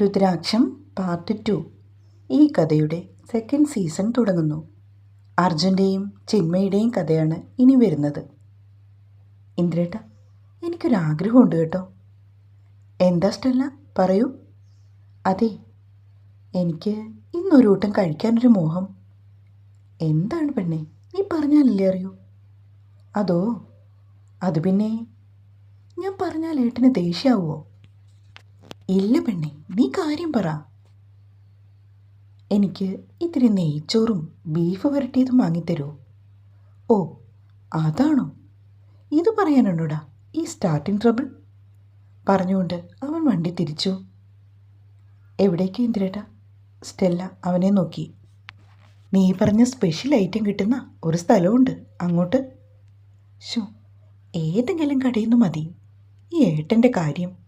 രുദ്രാക്ഷം part two. ഈ കഥയുടെ second season തുടങ്ങുന്നു. അർജുന്റെയും ചിന്മയുടെയും കഥയാണ് ഇനി വരുന്നത്. ഇന്ദ്രേട്ട എനിക്കൊരാഗ്രഹമുണ്ട് കേട്ടോ. എന്താ സ്റ്റെല്ല പറയൂ. അതെ എനിക്ക് ഇന്നൊരു കൂട്ടം കഴിക്കാനൊരു മോഹം. എന്താണ് പെണ്ണെ നീ പറഞ്ഞാലല്ലേ അറിയൂ. അതോ അത് പിന്നെ ഞാൻ പറഞ്ഞാൽ ഏട്ടന് ദേഷ്യാവുമോ ഇല്ല പെണ്ണെ നീ കാര്യം പറ. എനിക്ക് ഇത്തിരി നെയ്ച്ചോറും ബീഫ് വരട്ടിയതും വാങ്ങിത്തരുമോ ഓ അതാണോ? ഇത് പറയാനുണ്ടോടാ ഈ സ്റ്റാർട്ടിംഗ് ട്രബിൾ പറഞ്ഞുകൊണ്ട് അവൻ വണ്ടി തിരിച്ചു. എവിടേക്ക് ഇന്ദ്രേട്ട? സ്റ്റെല്ല അവനെ നോക്കി. നീ പറഞ്ഞ സ്പെഷ്യൽ ഐറ്റം കിട്ടുന്ന ഒരു സ്ഥലമുണ്ട് അങ്ങോട്ട്. ഷോ ഏതെങ്കിലും കടയിൽ നിന്ന് മതി. ഈ ഏട്ടന്റെ കാര്യം.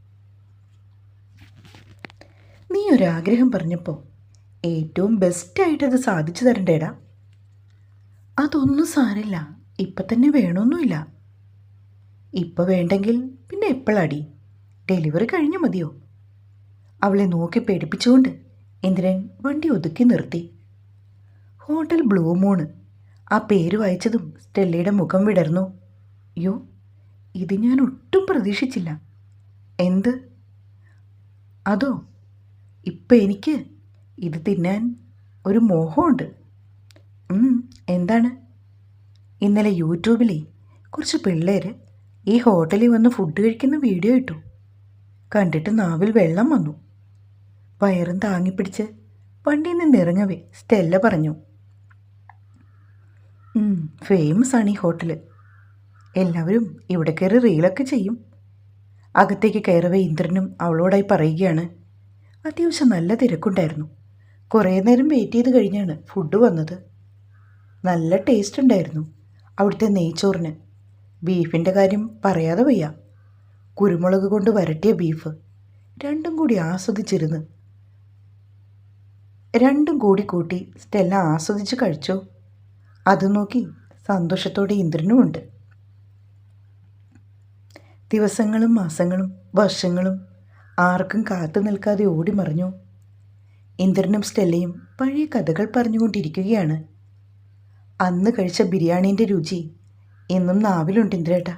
ഒരാഗ്രഹം പറഞ്ഞപ്പോൾ ഏറ്റവും ബെസ്റ്റായിട്ടത് സാധിച്ചു തരണ്ടേടാ. അതൊന്നും സാരില്ല. ഇപ്പം തന്നെ വേണമൊന്നുമില്ല ഇപ്പം വേണ്ടെങ്കിൽ പിന്നെ എപ്പോഴാടി ഡെലിവറി കഴിഞ്ഞു മതിയോ? അവളെ നോക്കി പേടിപ്പിച്ചുകൊണ്ട് ഇന്ദ്രൻ വണ്ടി ഒതുക്കി നിർത്തി. Hotel blue moon. ആ പേര് വായിച്ചതും സ്റ്റെല്ലയുടെ മുഖം വിടർന്നു. യോ ഇത് ഞാൻ ഒട്ടും പ്രതീക്ഷിച്ചില്ല. എന്ത്? അതോ ഇപ്പം എനിക്ക് ഇത് തിന്നാൻ ഒരു മോഹമുണ്ട്. എന്താണ്? ഇന്നലെ യൂട്യൂബിലെ കുറച്ച് പിള്ളേർ ഈ ഹോട്ടലിൽ വന്ന് ഫുഡ് കഴിക്കുന്ന വീഡിയോ ഇട്ടു. കണ്ടിട്ട് നാവിൽ വെള്ളം വന്നു. വയറും താങ്ങിപ്പിടിച്ച് വണ്ടിയിൽ നിന്ന് ഇറങ്ങവേ സ്റ്റെല്ല പറഞ്ഞു. ഫേമസ് ആണ് ഈ ഹോട്ടൽ എല്ലാവരും ഇവിടെ കയറി റീലൊക്കെ ചെയ്യും. അകത്തേക്ക് കയറവേ ഇന്ദ്രനും അവളോടായി പറയുകയാണ്. അത്യാവശ്യം നല്ല തിരക്കുണ്ടായിരുന്നു. കുറേ നേരം വെയിറ്റ് ചെയ്ത് കഴിഞ്ഞാണ് ഫുഡ് വന്നത്. നല്ല ടേസ്റ്റ് ഉണ്ടായിരുന്നു അവിടുത്തെ നെയ്ച്ചോറിന്. ബീഫിന്റെ കാര്യം പറയാതെ വയ്യ. കുരുമുളക് കൊണ്ട് വരട്ടിയ ബീഫ് രണ്ടും കൂടി ആസ്വദിച്ചിരുന്ന്. രണ്ടും കൂടി കൂട്ടി സ്റ്റെല്ല ആസ്വദിച്ച് കഴിച്ചു. അത് നോക്കി സന്തോഷത്തോടെ ഇന്ദ്രനുമുണ്ട്. ദിവസങ്ങളും മാസങ്ങളും വർഷങ്ങളും ആർക്കും കാത്തു നിൽക്കാതെ ഓടി മറിഞ്ഞു. ഇന്ദ്രനും സ്റ്റെല്ലയും പഴയ കഥകൾ പറഞ്ഞുകൊണ്ടിരിക്കുകയാണ്. അന്ന് കഴിച്ച ബിരിയാണീന്റെ രുചി എന്നും നാവിലുണ്ട് ഇന്ദ്രേട്ട.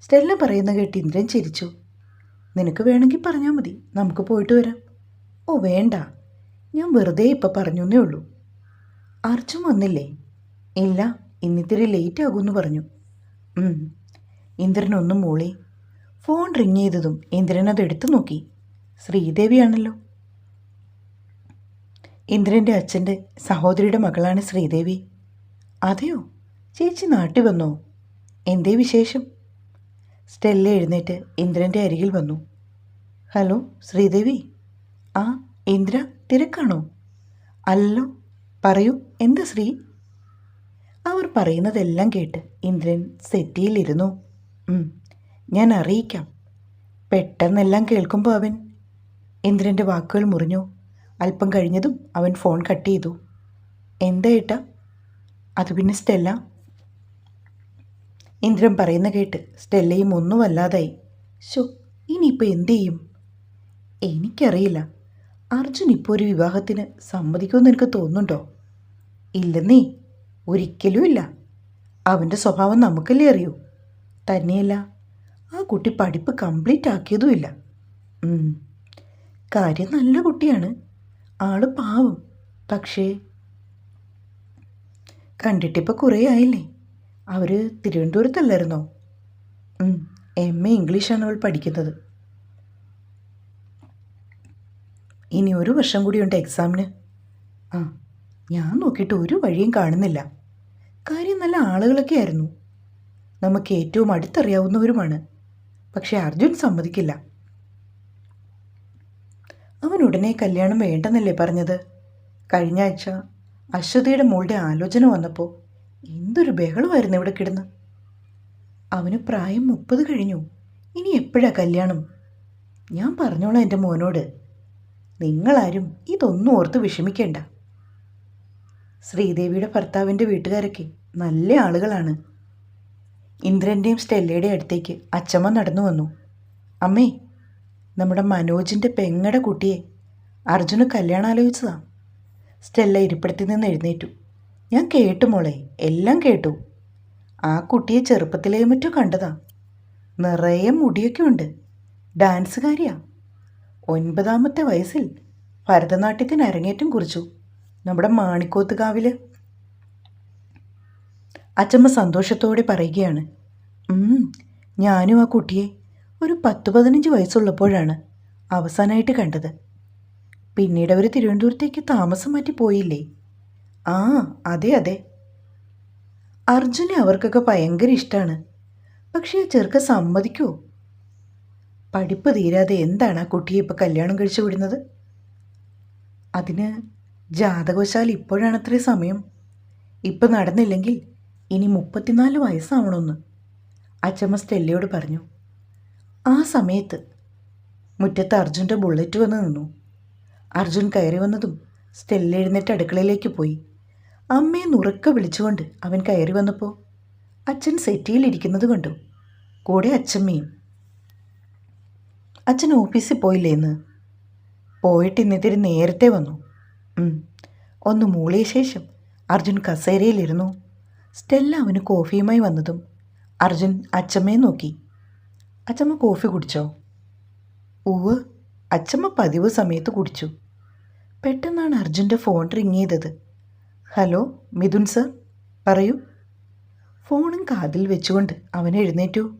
സ്റ്റെല്ല പറയുന്ന കേട്ട് ഇന്ദ്രൻ ചിരിച്ചു. നിനക്ക് വേണമെങ്കിൽ പറഞ്ഞാൽ മതി നമുക്ക് പോയിട്ട് വരാം. ഓ വേണ്ട. ഞാൻ വെറുതെ ഇപ്പം പറഞ്ഞു ഉള്ളൂ. അർജുൻ വന്നില്ലേ? ഇല്ല ഇന്നിത്തിരി ലേറ്റ് ആകുമെന്ന് പറഞ്ഞു. ഇന്ദ്രനൊന്നും മൂളി. ഫോൺ റിങ് ചെയ്തതും ഇന്ദ്രൻ അത് എടുത്തു നോക്കി. ശ്രീദേവിയാണല്ലോ. ഇന്ദ്രന്റെ അച്ഛന്റെ സഹോദരിയുടെ മകളാണ് ശ്രീദേവി. അതെയോ? ചേച്ചി നാട്ടിൽ വന്നോ? എന്തേ വിശേഷം? സ്റ്റെല്ല എഴുന്നേറ്റ് ഇന്ദ്രന്റെ അരികിൽ വന്നു. ഹലോ ശ്രീദേവി? ആ ഇന്ദ്ര തിരക്കാണോ? അല്ലോ പറയൂ എന്താ ശ്രീ? അവർ പറയുന്നതെല്ലാം കേട്ട് ഇന്ദ്രൻ സെറ്റിയിലിരുന്നു. "ഉം, ഞാൻ അറിയിക്കാം പെട്ടെന്നെല്ലാം കേൾക്കുമ്പോൾ അവൻ. ഇന്ദ്രന്റെ വാക്കുകൾ മുറിഞ്ഞു. അല്പം കഴിഞ്ഞതും അവൻ ഫോൺ കട്ട് ചെയ്തു. എന്താ ഏട്ടാ? അത് പിന്നെ സ്റ്റെല്ല. ഇന്ദ്രൻ പറയുന്ന കേട്ട് സ്റ്റെല്ലയും ഒന്നും വല്ലാതായി ശോ ഇനിയിപ്പോൾ എന്തു ചെയ്യും? എനിക്കറിയില്ല. അർജുൻ ഇപ്പോൾ ഒരു വിവാഹത്തിന് സമ്മതിക്കുമെന്ന് എനിക്ക് തോന്നുന്നുണ്ടോ? ഇല്ലെന്നേ ഒരിക്കലും ഇല്ല അവന്റെ സ്വഭാവം നമുക്കല്ലേ അറിയൂ. തന്നെയല്ല ആ കുട്ടി പഠിപ്പ് കംപ്ലീറ്റ് ആക്കിയതുമില്ല. കാര്യം നല്ല കുട്ടിയാണ്. ആൾ പാവം. പക്ഷേ കണ്ടിട്ടിപ്പോൾ കുറേ ആയില്ലേ? അവർ തിരുവനന്തപുരത്തല്ലായിരുന്നോ? എം എ ഇംഗ്ലീഷാണ് അവൾ പഠിക്കുന്നത്. ഇനി ഒരു വർഷം കൂടിയുണ്ട് എക്സാമിന്. ആ ഞാൻ നോക്കിയിട്ട് ഒരു വഴിയും കാണുന്നില്ല. കാര്യം നല്ല ആളുകളൊക്കെ ആയിരുന്നു നമുക്ക് ഏറ്റവും അടുത്തറിയാവുന്നവരുമാണ്. പക്ഷെ അർജുൻ സമ്മതിക്കില്ല. അവൻ ഉടനെ കല്യാണം വേണ്ടെന്നല്ലേ പറഞ്ഞത്? കഴിഞ്ഞ ആഴ്ച അശ്വതിയുടെ മോളുടെ ആലോചന വന്നപ്പോൾ എന്തൊരു ബഹളമായിരുന്നു ഇവിടെ കിടന്ന്. അവന് പ്രായം മുപ്പത് കഴിഞ്ഞു. ഇനി എപ്പോഴാ കല്യാണം? ഞാൻ പറഞ്ഞോളാം എന്റെ മോനോട്. നിങ്ങളാരും ഇതൊന്നും ഓർത്ത് വിഷമിക്കേണ്ട. ശ്രീദേവിയുടെ ഭർത്താവിന്റെ വീട്ടുകാരൊക്കെ നല്ല ആളുകളാണ്. ഇന്ദ്രന്റെയും സ്റ്റെല്ലയുടെയും അടുത്തേക്ക് അച്ചമ്മ നടന്നു വന്നു. അമ്മേ നമ്മുടെ മനോജിന്റെ പെങ്ങടെ കുട്ടിയെ അർജുന് കല്യാണം ആലോചിച്ചതാ സ്റ്റെല്ല ഇരിപ്പിടത്തിൽ നിന്ന് എഴുന്നേറ്റു. ഞാൻ കേട്ടു മോളെ എല്ലാം കേട്ടു. ആ കുട്ടിയെ ചെറുപ്പത്തിലേ മറ്റോ കണ്ടതാ. നിറയെ മുടിയൊക്കെ ഉണ്ട്. ഡാൻസുകാരിയാ. ഒൻപതാമത്തെ വയസ്സിൽ ഭരതനാട്യത്തിന് അരങ്ങേറ്റം കുറിച്ചു. നമ്മുടെ മാണിക്കോത്തുകാവിൽ അച്ചമ്മ സന്തോഷത്തോടെ പറയുകയാണ് "ഉം, ഞാനും ആ കുട്ടിയെ ഒരു പത്ത് പതിനഞ്ച് വയസ്സുള്ളപ്പോഴാണ് അവസാനമായിട്ട് കണ്ടത്. പിന്നീട് അവർ തിരുവനന്തപുരത്തേക്ക് താമസം മാറ്റി പോയില്ലേ? ആ അതെ അതെ. അർജുനെ അവർക്കൊക്കെ ഭയങ്കര ഇഷ്ടമാണ് പക്ഷേ ആ ചെറുക്ക സമ്മതിക്കുമോ പഠിപ്പ് തീരാതെ എന്താണ് ആ കുട്ടിയെ ഇപ്പോൾ കല്യാണം കഴിച്ചു വിടുന്നത്? അതിന് ജാതകവശാൽ ഇപ്പോഴാണത്രേ സമയം. ഇപ്പം നടന്നില്ലെങ്കിൽ ഇനി മുപ്പത്തിനാല് വയസ്സാവണമെന്ന് അച്ചമ്മ സ്റ്റെല്ലയോട് പറഞ്ഞു ആ സമയത്ത് മുറ്റത്ത് അർജുന്റെ ബുള്ളറ്റ് വന്ന് നിന്നു. അർജുൻ കയറി വന്നതും സ്റ്റെല്ല എഴുന്നേറ്റ് അടുക്കളയിലേക്ക് പോയി. അമ്മയെ നുറുക്ക വിളിച്ചുകൊണ്ട് അവൻ കയറി വന്നപ്പോൾ അച്ഛൻ സെറ്റിയിലിരിക്കുന്നത് കണ്ടു. കൂടെ അച്ചമ്മയും. അച്ഛൻ ഓഫീസിൽ പോയില്ലേന്ന്. പോയിട്ട് ഇന്നിത്തിരി നേരത്തെ വന്നു. ഒന്ന് മൂളിയ ശേഷം അർജുൻ കസേരയിലിരുന്നു സ്റ്റെല്ല അവന് കോഫിയുമായി വന്നതും അർജുൻ അച്ചമ്മയെ നോക്കി. അച്ചമ്മ കോഫി കുടിച്ചോ? ഉവ് അച്ചമ്മ പതിവ് സമയത്ത് കുടിച്ചു. പെട്ടെന്നാണ് അർജുന്റെ ഫോൺ റിങ് ചെയ്തത്. ഹലോ മിഥുൻ സർ പറയൂ. ഫോണും കാതിൽ വെച്ചുകൊണ്ട് അവൻ എഴുന്നേറ്റു.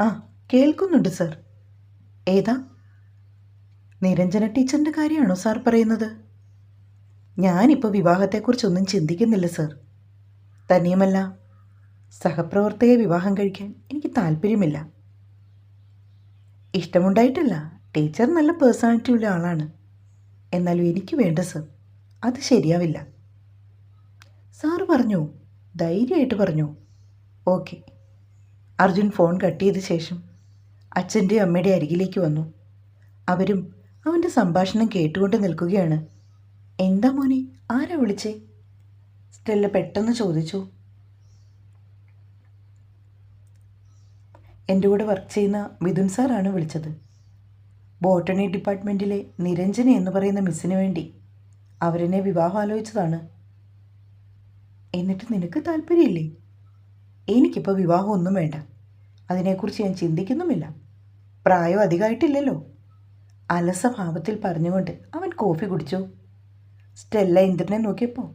ആ കേൾക്കുന്നുണ്ട് സർ. ഏതാ? നിരഞ്ജന ടീച്ചറിന്റെ കാര്യമാണോ സാർ പറയുന്നത്? ഞാനിപ്പോൾ വിവാഹത്തെക്കുറിച്ചൊന്നും ചിന്തിക്കുന്നില്ല സർ. തന്നെയുമല്ല സഹപ്രവർത്തകയെ വിവാഹം കഴിക്കാൻ എനിക്ക് താല്പര്യമില്ല. ഇഷ്ടമുണ്ടായിട്ടില്ല ടീച്ചർ നല്ല പേഴ്സണാലിറ്റി ഉള്ള ആളാണ്. എന്നാലും എനിക്ക് വേണ്ട സർ. അത് ശരിയാവില്ല. സാറ് പറഞ്ഞു ധൈര്യമായിട്ട് പറഞ്ഞു. ഓക്കെ. അർജുൻ ഫോൺ കട്ട് ചെയ്ത ശേഷം അച്ഛന്റെയും അമ്മയുടെ അരികിലേക്ക് വന്നു. അവരും അവന്റെ സംഭാഷണം കേട്ടുകൊണ്ട് നിൽക്കുകയാണ്. എന്താ മോനെ? ആരാ വിളിച്ചേ? സ്റ്റെല്ല പെട്ടെന്ന് ചോദിച്ചു. എന്റെ കൂടെ വർക്ക് ചെയ്യുന്ന മിഥുൻ സാറാണ് വിളിച്ചത്. ബോട്ടണി ഡിപ്പാർട്ട്മെന്റിലെ നിരഞ്ജന എന്ന് പറയുന്ന മിസ്സിന് വേണ്ടി അവരെന്നെ വിവാഹം ആലോചിച്ചതാണ്. എന്നിട്ട് നിനക്ക് താല്പര്യമില്ലേ? എനിക്കിപ്പോൾ വിവാഹം ഒന്നും വേണ്ട. അതിനെക്കുറിച്ച് ഞാൻ ചിന്തിക്കുന്നുമില്ല. പ്രായം അധികമായിട്ടില്ലല്ലോ. അലസഭാവത്തിൽ പറഞ്ഞുകൊണ്ട് അവൻ കോഫി കുടിച്ചു. സ്റ്റെല്ല ഇന്ദ്രനെ നോക്കിയപ്പോൾ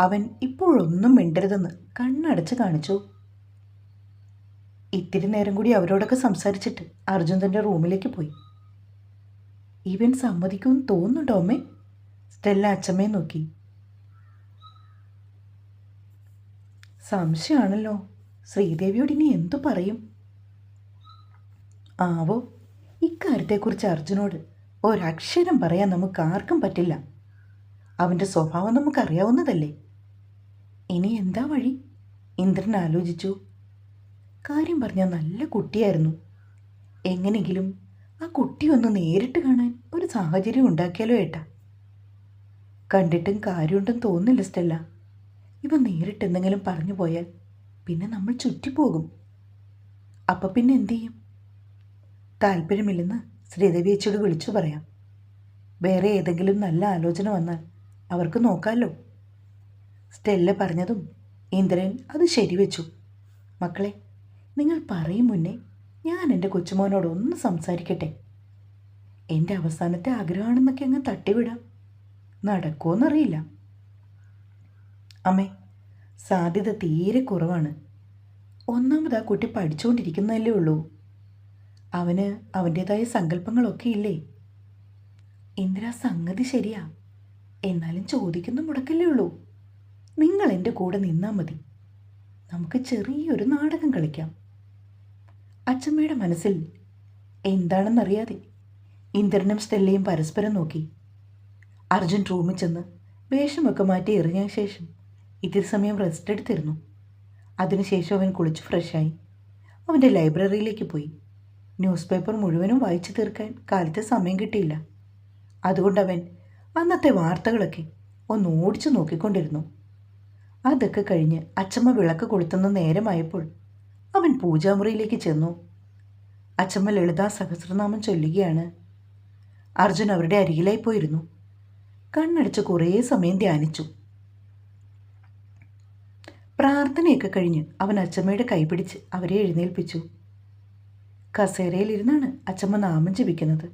അവൻ ഇപ്പോഴൊന്നും മിണ്ടരുതെന്ന് കണ്ണടച്ച് കാണിച്ചു. ഇത്തിരി നേരം കൂടി അവരോടൊക്കെ സംസാരിച്ചിട്ട് അർജുൻ തന്റെ റൂമിലേക്ക് പോയി. ഇവൻ സമ്മതിക്കുമെന്ന് തോന്നുന്നുണ്ടോ അമ്മേ? സ്റ്റെല്ല അച്ഛമ്മയെ നോക്കി. സംശയമാണല്ലോ ശ്രീദേവിയോട് ഇനി എന്തു പറയും? ആവോ ഇക്കാര്യത്തെക്കുറിച്ച് അർജുനോട് ഒരക്ഷരം പറയാൻ നമുക്ക് ആർക്കും പറ്റില്ല. അവന്റെ സ്വഭാവം നമുക്കറിയാവുന്നതല്ലേ? ഇനി എന്താ വഴി? ഇന്ദ്രൻ ആലോചിച്ചു. കാര്യം പറഞ്ഞാൽ നല്ല കുട്ടിയായിരുന്നു. എങ്ങനെങ്കിലും ആ കുട്ടി ഒന്ന് നേരിട്ട് കാണാൻ ഒരു സാഹചര്യം ഉണ്ടാക്കിയാലോ ഏട്ടാ? കണ്ടിട്ടും കാര്യമുണ്ടെന്ന് തോന്നില്ല സ്റ്റെല്ല. ഇവ നേരിട്ട് എന്തെങ്കിലും പറഞ്ഞു പോയാൽ പിന്നെ നമ്മൾ ചുറ്റിപ്പോകും. അപ്പം പിന്നെ എന്തു ചെയ്യും? താല്പര്യമില്ലെന്ന് ശ്രീദേവി ചേച്ചിയോട് വിളിച്ചു പറയാം. വേറെ ഏതെങ്കിലും നല്ല ആലോചന വന്നാൽ അവർക്ക് നോക്കാമല്ലോ സ്റ്റെല്ല പറഞ്ഞതും ഇന്ദ്രൻ അത് ശരിവെച്ചു. മക്കളെ നിങ്ങൾ പറയും മുന്നേ ഞാൻ എന്റെ കൊച്ചുമോനോട് ഒന്ന് സംസാരിക്കട്ടെ. എന്റെ അവസാനത്തെ ആഗ്രഹമാണെന്നൊക്കെ അങ്ങ് തട്ടിവിടാം. നടക്കുമോന്നറിയില്ല അമ്മേ സാധ്യത തീരെ കുറവാണ്. ഒന്നാമത് ആ കുട്ടി പഠിച്ചുകൊണ്ടിരിക്കുന്നതല്ലേ ഉള്ളൂ. അവന് അവന്റേതായ സങ്കല്പങ്ങളൊക്കെ ഇല്ലേ? ഇന്ദിര സംഗതി ശരിയാ. എന്നാലും ചോദിക്കുന്ന മുടക്കല്ലേ ഉള്ളൂ. നിങ്ങൾ എന്റെ കൂടെ നിന്നാൽ മതി. നമുക്ക് ചെറിയൊരു നാടകം കളിക്കാം. അച്ചമ്മയുടെ മനസ്സിൽ എന്താണെന്നറിയാതെ ഇന്ദ്രനും സ്റ്റെല്ലയും പരസ്പരം നോക്കി. അർജുൻ റൂമിൽ ചെന്ന് വേഷമൊക്കെ മാറ്റി എറിഞ്ഞ ശേഷം ഇത്തിരി സമയം റെസ്റ്റ് എടുത്തിരുന്നു. അതിനുശേഷം അവൻ കുളിച്ച് ഫ്രഷായി അവന്റെ ലൈബ്രറിയിലേക്ക് പോയി. ന്യൂസ് പേപ്പർ മുഴുവനും വായിച്ചു തീർക്കാൻ കാലത്ത് സമയം കിട്ടിയില്ല. അതുകൊണ്ട് അവൻ അന്നത്തെ വാർത്തകളൊക്കെ ഒന്ന് ഓടിച്ചു നോക്കിക്കൊണ്ടിരുന്നു. അതൊക്കെ കഴിഞ്ഞ് അച്ചമ്മ വിളക്ക് കൊളുത്തുന്ന നേരമായപ്പോൾ അവൻ പൂജാമുറിയിലേക്ക് ചെന്നു. അച്ചമ്മ ലളിതാ സഹസ്രനാമം ചൊല്ലുകയാണ്. അർജുൻ അവരുടെ അരികിലായി പോയിരുന്നു. കണ്ണടച്ച് കുറേ സമയം ധ്യാനിച്ചു. പ്രാർത്ഥനയൊക്കെ കഴിഞ്ഞ് അവൻ അച്ചമ്മയുടെ കൈപിടിച്ച് അവരെ എഴുന്നേൽപ്പിച്ചു. കസേരയിലിരുന്നാണ് അച്ചമ്മ നാമം ജപിക്കുന്നത്.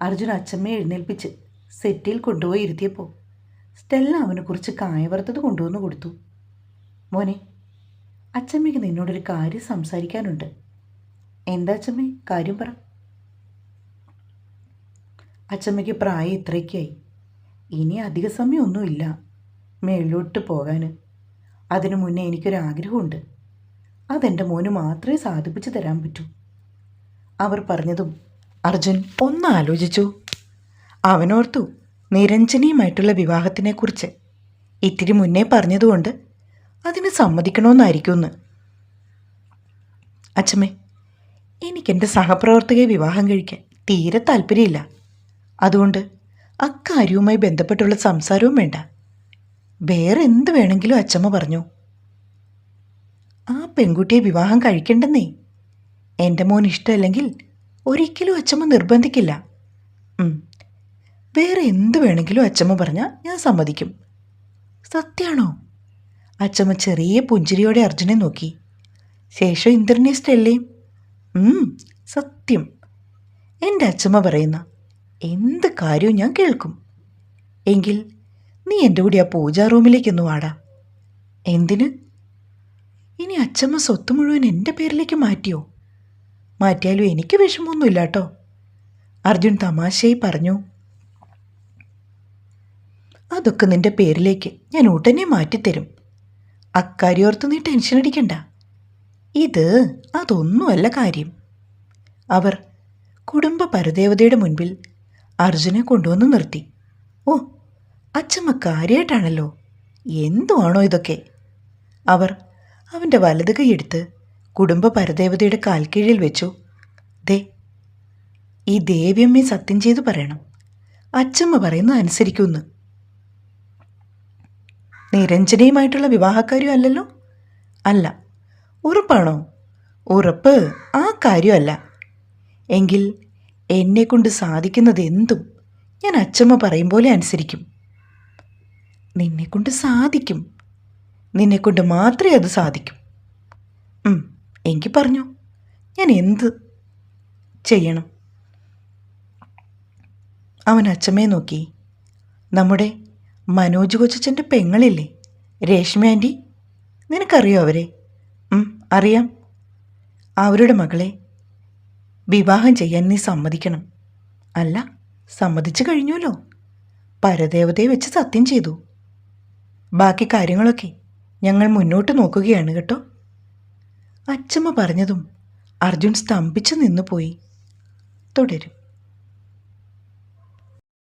അർജുൻ അച്ചമ്മയെ എഴുന്നേൽപ്പിച്ച് സെറ്റിൽ കൊണ്ടുപോയി ഇരുത്തിയപ്പോൾ സ്റ്റെല്ല അവന് കുറച്ച് കായ വറുത്തത് കൊണ്ടുവന്ന് കൊടുത്തു. മോനെ അച്ചമ്മയ്ക്ക് നിന്നോടൊരു കാര്യം സംസാരിക്കാനുണ്ട്. എന്താ അച്ചമ്മേ? കാര്യം പറ. അച്ചമ്മയ്ക്ക് പ്രായം ഇത്രയ്ക്കായി ഇനി അധിക സമയമൊന്നുമില്ല. മേളിലോട്ട് പോകാൻ അതിനു മുന്നേ എനിക്കൊരാഗ്രഹമുണ്ട്. അതെന്റെ മോന് മാത്രമേ സാധിപ്പിച്ചു തരാൻ പറ്റൂ. അവർ പറഞ്ഞതും അർജുൻ ഒന്ന് ആലോചിച്ചു അവനോർത്തു നിരഞ്ജനിയുമായിട്ടുള്ള വിവാഹത്തിനെക്കുറിച്ച് ഇത്തിരി മുന്നേ പറഞ്ഞതുകൊണ്ട് അതിന് സമ്മതിക്കണമെന്നായിരിക്കുമെന്ന് അച്ഛമ്മേ എനിക്കെന്റെ സഹപ്രവർത്തകയെ വിവാഹം കഴിക്കാൻ തീരെ താല്പര്യമില്ല. അതുകൊണ്ട് അക്കാര്യവുമായി ബന്ധപ്പെട്ടുള്ള സംസാരവും വേണ്ട. വേറെ എന്ത് വേണമെങ്കിലും അച്ചമ്മ പറഞ്ഞു. ആ പെൺകുട്ടിയെ വിവാഹം കഴിക്കണ്ടെന്നേ. എന്റെ മോൻ ഇഷ്ടമല്ലെങ്കിൽ ഒരിക്കലും അച്ചമ്മ നിർബന്ധിക്കില്ല. വേറെ എന്ത് വേണമെങ്കിലും അച്ചമ്മ പറഞ്ഞാൽ ഞാൻ സമ്മതിക്കും. സത്യാണോ? അച്ചമ്മ ചെറിയ പുഞ്ചിരിയോടെ അർജുനെ നോക്കി. ശേഷം ഇന്ദ്രനെ അല്ലേ സത്യം. എന്റെ അച്ചമ്മ പറയുന്ന എന്ത് കാര്യവും ഞാൻ കേൾക്കും. എങ്കിൽ നീ എന്റെ കൂടെ ആ പൂജാ റൂമിലേക്കൊന്ന് വാടാ. എന്തിന്? ഇനി അച്ചമ്മ സ്വത്ത് മുഴുവൻ എന്റെ പേരിലേക്ക് മാറ്റിയോ? മാറ്റിയാലും എനിക്ക് വിഷമമൊന്നുമില്ല കേട്ടോ അർജുൻ തമാശയായി പറഞ്ഞു. അതൊക്കെ നിന്റെ പേരിലേക്ക് ഞാൻ ഉടനെ മാറ്റിത്തരും. അക്കാര്യോർത്ത് നീ ടെൻഷൻ അടിക്കണ്ട. ഇത് അതൊന്നുമല്ല കാര്യം. അവർ കുടുംബ പരദേവതയുടെ മുൻപിൽ അർജുനെ കൊണ്ടുവന്ന് നിർത്തി. ഓ അച്ഛമ്മ കാര്യമായിട്ടാണല്ലോ എന്തുവാണോ ഇതൊക്കെ? അവർ അവന്റെ വലത് കൈയെടുത്ത് കുടുംബ പരദേവതയുടെ കാൽക്കീഴിൽ വെച്ചു. ദേ ഈ ദേവിയമ്മയെ സത്യം ചെയ്തു പറയണം. അച്ഛമ്മ പറയുന്നത് അനുസരിക്കുമെന്ന്. നിരഞ്ജനയുമായിട്ടുള്ള വിവാഹക്കാര്യം അല്ലല്ലോ? അല്ല. ഉറപ്പാണോ? ഉറപ്പ് ആ കാര്യമല്ല. എങ്കിൽ എന്നെക്കൊണ്ട് സാധിക്കുന്നത് എന്തും ഞാൻ അച്ചമ്മ പറയും പോലെ അനുസരിക്കും. നിന്നെക്കൊണ്ട് സാധിക്കും. നിന്നെക്കൊണ്ട് മാത്രമേ അത് സാധിക്കും. എങ്കിൽ പറഞ്ഞു. ഞാൻ എന്ത് ചെയ്യണം? അവൻ അച്ചമ്മയെ നോക്കി. നമ്മുടെ മനോജ് കൊച്ചച്ഛന്റെ പെങ്ങളില്ലേ? രേഷ്മ ആന്റി നിനക്കറിയോ അവരെ? അറിയാം. അവരുടെ മകളെ വിവാഹം ചെയ്യാൻ നീ സമ്മതിക്കണം. അല്ല സമ്മതിച്ചു കഴിഞ്ഞുവല്ലോ. പരദേവതയെ വെച്ച് സത്യം ചെയ്തു. ബാക്കി കാര്യങ്ങളൊക്കെ ഞങ്ങൾ മുന്നോട്ട് നോക്കുകയാണ് കേട്ടോ. അച്ചമ്മ പറഞ്ഞതും അർജുൻ സ്തംഭിച്ചു നിന്നുപോയി. തുടരും.